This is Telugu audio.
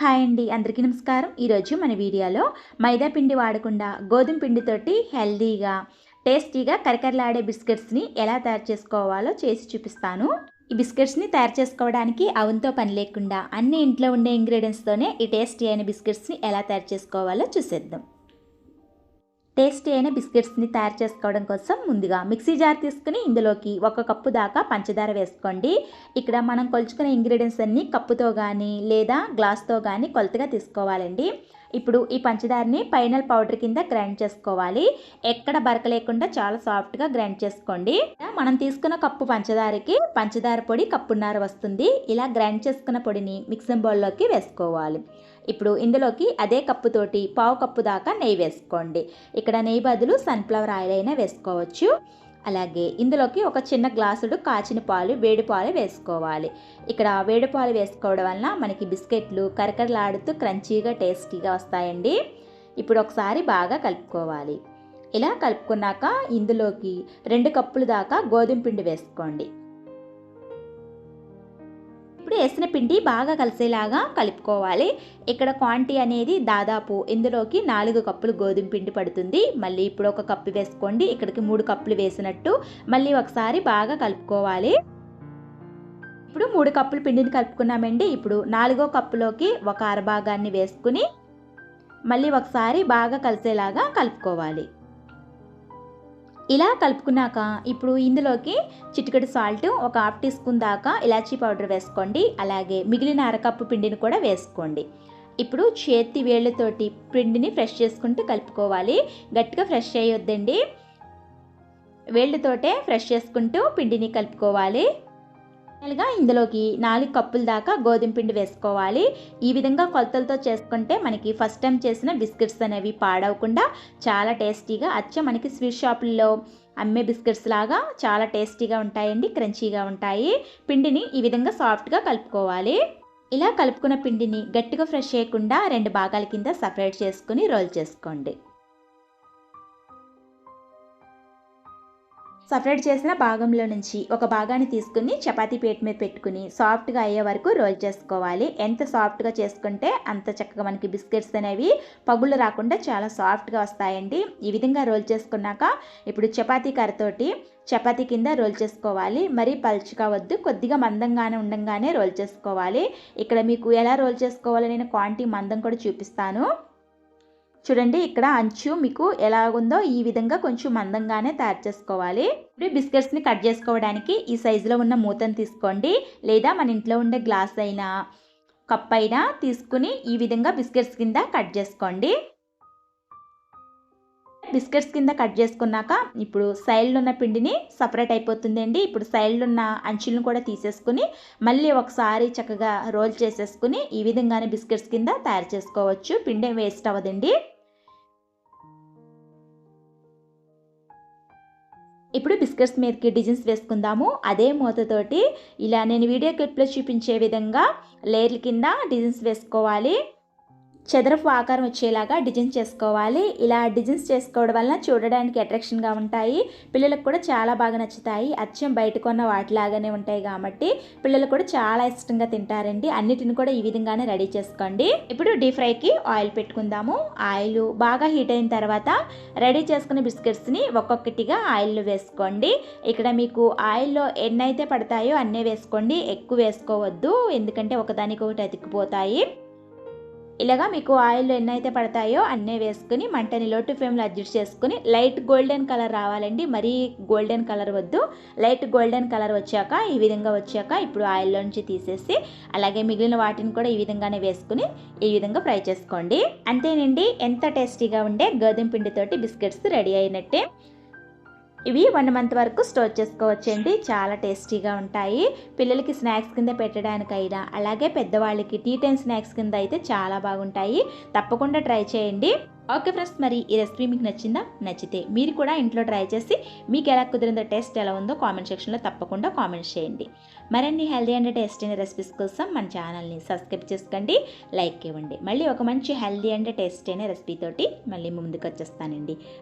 హాయ్ అండి అందరికీ నమస్కారం. ఈరోజు మన వీడియోలో మైదా పిండి వాడకుండా గోధుమ పిండితోటి హెల్దీగా టేస్టీగా కరకరలాడే బిస్కెట్స్ని ఎలా తయారు చేసుకోవాలో చేసి చూపిస్తాను. ఈ బిస్కెట్స్ని తయారు చేసుకోవడానికి అవునతో పని లేకుండా అన్ని ఇంట్లో ఉండే ఇంగ్రీడియంట్స్తోనే ఈ టేస్టీ అయిన బిస్కెట్స్ని ఎలా తయారు చేసుకోవాలో చూసేద్దాం. టేస్టీ అయిన బిస్కెట్స్ని తయారు చేసుకోవడం కోసం ముందుగా మిక్సీ జార్ తీసుకుని ఇందులోకి ఒక కప్పు దాకా పంచదార వేసుకోండి. ఇక్కడ మనం కొలుచుకునే ఇంగ్రీడియంట్స్ అన్నీ కప్పుతో కానీ లేదా గ్లాస్తో కానీ కొలతగా తీసుకోవాలండి. ఇప్పుడు ఈ పంచదారని ఫైనల్ పౌడర్ కింద గ్రైండ్ చేసుకోవాలి. ఎక్కడ బరక లేకుండా చాలా సాఫ్ట్గా గ్రైండ్ చేసుకోండి. మనం తీసుకున్న కప్పు పంచదారకి పంచదార పొడి కప్పున్నర వస్తుంది. ఇలా గ్రైండ్ చేసుకున్న పొడిని మిక్సింగ్ బౌల్లోకి వేసుకోవాలి. ఇప్పుడు ఇందులోకి అదే కప్పుతోటి పావు కప్పు దాకా నెయ్యి వేసుకోండి. ఇక్కడ నెయ్యి బదులు సన్ఫ్లవర్ ఆయిల్ అయినా వేసుకోవచ్చు. అలాగే ఇందులోకి ఒక చిన్న గ్లాసుడు కాచిన పాలు వేడి పాలు వేసుకోవాలి. ఇక్కడ వేడి పాలు వేసుకోవడం వలన మనకి బిస్కెట్లు కరకరలాడుతూ క్రంచీగా టేస్టీగా వస్తాయండి. ఇప్పుడు ఒకసారి బాగా కలుపుకోవాలి. ఇలా కలుపుకున్నాక ఇందులోకి రెండు కప్పులు దాకా గోధుమ పిండి వేసుకోండి. ఇప్పుడు వేసిన పిండి బాగా కలిసేలాగా కలుపుకోవాలి. ఇక్కడ క్వాంటిటీ అనేది దాదాపు ఇందులోకి నాలుగు కప్పులు గోధుమ పిండి పడుతుంది. మళ్ళీ ఇప్పుడు ఒక కప్పు వేసుకోండి. ఇక్కడికి మూడు కప్పులు వేసినట్టు మళ్ళీ ఒకసారి బాగా కలుపుకోవాలి. ఇప్పుడు మూడు కప్పులు పిండిని కలుపుకున్నామండి. ఇప్పుడు నాలుగో కప్పులోకి ఒక అరభాగాన్ని వేసుకుని మళ్ళీ ఒకసారి బాగా కలిసేలాగా కలుపుకోవాలి. ఇలా కలుపుకున్నాక ఇప్పుడు ఇందులోకి చిటికెడు సాల్ట్ ఒక హాఫ్ టీ స్పూన్ దాకా ఇలాచీ పౌడర్ వేసుకోండి. అలాగే మిగిలిన అరకప్పు పిండిని కూడా వేసుకోండి. ఇప్పుడు చేతి వేళ్ళతోటి పిండిని ఫ్రెష్ చేసుకుంటూ కలుపుకోవాలి. గట్టిగా ఫ్రెష్ చేయొద్దండి. వేళ్ళతోటే ఫ్రెష్ చేసుకుంటూ పిండిని కలుపుకోవాలి. ఫైనల్గా ఇందులోకి నాలుగు కప్పుల దాకా గోధుమ పిండి వేసుకోవాలి. ఈ విధంగా కొలతలతో చేసుకుంటే మనకి ఫస్ట్ టైం చేసిన బిస్కెట్స్ అనేవి పాడవకుండా చాలా టేస్టీగా అచ్చ మనకి స్వీట్ షాపుల్లో అమ్మే బిస్కెట్స్ లాగా చాలా టేస్టీగా ఉంటాయండి క్రంచీగా ఉంటాయి. పిండిని ఈ విధంగా సాఫ్ట్గా కలుపుకోవాలి. ఇలా కలుపుకున్న పిండిని గట్టిగా ఫ్రెష్ చేయకుండా రెండు భాగాల కింద సపరేట్ చేసుకుని రోల్ చేసుకోండి. సపరేట్ చేసిన భాగంలో నుంచి ఒక భాగాన్ని తీసుకుని చపాతీ పేట మీద పెట్టుకుని సాఫ్ట్గా అయ్యే వరకు రోల్ చేసుకోవాలి. ఎంత సాఫ్ట్గా చేసుకుంటే అంత చక్కగా మనకి బిస్కెట్స్ అనేవి పగుళ్ళు రాకుండా చాలా సాఫ్ట్గా వస్తాయండి. ఈ విధంగా రోల్ చేసుకున్నాక ఇప్పుడు చపాతీ కర్రతోటి చపాతీ కింద రోల్ చేసుకోవాలి. మరీ పలుచుగా వద్దు కొద్దిగా మందంగానే ఉండంగానే రోల్ చేసుకోవాలి. ఇక్కడ మీకు ఎలా రోల్ చేసుకోవాలో నేను క్వాంటిటీ మందం కూడా చూపిస్తాను. చూడండి ఇక్కడ అంచు మీకు ఎలా ఉందో ఈ విధంగా కొంచెం మందంగానే తయారు చేసుకోవాలి. ఇప్పుడు బిస్కెట్స్ని కట్ చేసుకోవడానికి ఈ సైజులో ఉన్న మూతను తీసుకోండి. లేదా మన ఇంట్లో ఉండే గ్లాస్ అయినా కప్ అయినా తీసుకుని ఈ విధంగా బిస్కెట్స్ కింద కట్ చేసుకోండి. బిస్కెట్స్ కింద కట్ చేసుకున్నాక ఇప్పుడు సైడ్లో ఉన్న పిండిని సపరేట్ అయిపోతుందండి. ఇప్పుడు సైడ్లో ఉన్న అంచులను కూడా తీసేసుకుని మళ్ళీ ఒకసారి చక్కగా రోల్ చేసేసుకుని ఈ విధంగానే బిస్కెట్స్ కింద తయారు చేసుకోవచ్చు. పిండి వేస్ట్ అవ్వదండి. ఇప్పుడు బిస్కెట్స్ మీదకి డిజైన్స్ వేసుకుందాము. అదే మూతతోటి ఇలా నేను వీడియో క్లిప్లో చూపించే విధంగా లేయర్ల కింద డిజైన్స్ వేసుకోవాలి. చదరపు ఆకారం వచ్చేలాగా డిజైన్ చేసుకోవాలి. ఇలా డిజైన్స్ చేసుకోవడం వలన చూడడానికి అట్రాక్షన్గా ఉంటాయి. పిల్లలకు కూడా చాలా బాగా నచ్చుతాయి. అచ్చం బయట కొన్న వాటిలాగానే ఉంటాయి కాబట్టి పిల్లలు కూడా చాలా ఇష్టంగా తింటారండి. అన్నిటిని కూడా ఈ విధంగానే రెడీ చేసుకోండి. ఇప్పుడు డీప్ ఫ్రైకి ఆయిల్ పెట్టుకుందాము. ఆయిల్ బాగా హీట్ అయిన తర్వాత రెడీ చేసుకున్న బిస్కెట్స్ని ఒక్కొక్కటిగా ఆయిల్లో వేసుకోండి. ఇక్కడ మీకు ఆయిల్లో ఎన్ని అయితే పడతాయో అన్నీ వేసుకోండి. ఎక్కువ వేసుకోవద్దు. ఎందుకంటే ఒకదానికి ఒకటి అతికిపోతాయి. ఇలాగా మీకు ఆయిల్ ఎన్నైతే పడతాయో అన్నీ వేసుకుని మంటని లోటు ఫ్లేమ్లో అడ్జస్ట్ చేసుకుని లైట్ గోల్డెన్ కలర్ రావాలండి. మరీ గోల్డెన్ కలర్ వద్దు. లైట్ గోల్డెన్ కలర్ వచ్చాక ఈ విధంగా వచ్చాక ఇప్పుడు ఆయిల్లో నుంచి తీసేసి అలాగే మిగిలిన వాటిని కూడా ఈ విధంగానే వేసుకుని ఈ విధంగా ఫ్రై చేసుకోండి. అంతేనండి. ఎంత టేస్టీగా ఉండే గోధుమ పిండితోటి బిస్కెట్స్ రెడీ అయినట్టే. ఇవి వన్ మంత్ వరకు స్టోర్ చేసుకోవచ్చండి. చాలా టేస్టీగా ఉంటాయి. పిల్లలకి స్నాక్స్ కింద పెట్టడానికైనా అలాగే పెద్దవాళ్ళకి టీ టైం స్నాక్స్ కింద అయితే చాలా బాగుంటాయి. తప్పకుండా ట్రై చేయండి. ఓకే ఫ్రెండ్స్ మరి ఈ రెసిపీ మీకు నచ్చిందా? నచ్చితే మీరు కూడా ఇంట్లో ట్రై చేసి మీకు ఎలా కుదిరిందో టేస్ట్ ఎలా ఉందో కామెంట్ సెక్షన్లో తప్పకుండా కామెంట్ చేయండి. మరిన్ని హెల్దీ అండ్ టేస్టీ అయిన రెసిపీస్ కోసం మన ఛానల్ని సబ్స్క్రైబ్ చేసుకోండి. లైక్ ఇవ్వండి. మళ్ళీ ఒక మంచి హెల్దీ అండ్ టేస్టీ అయిన రెసిపీ తోటి మళ్ళీ ముందుకు వచ్చేస్తానండి.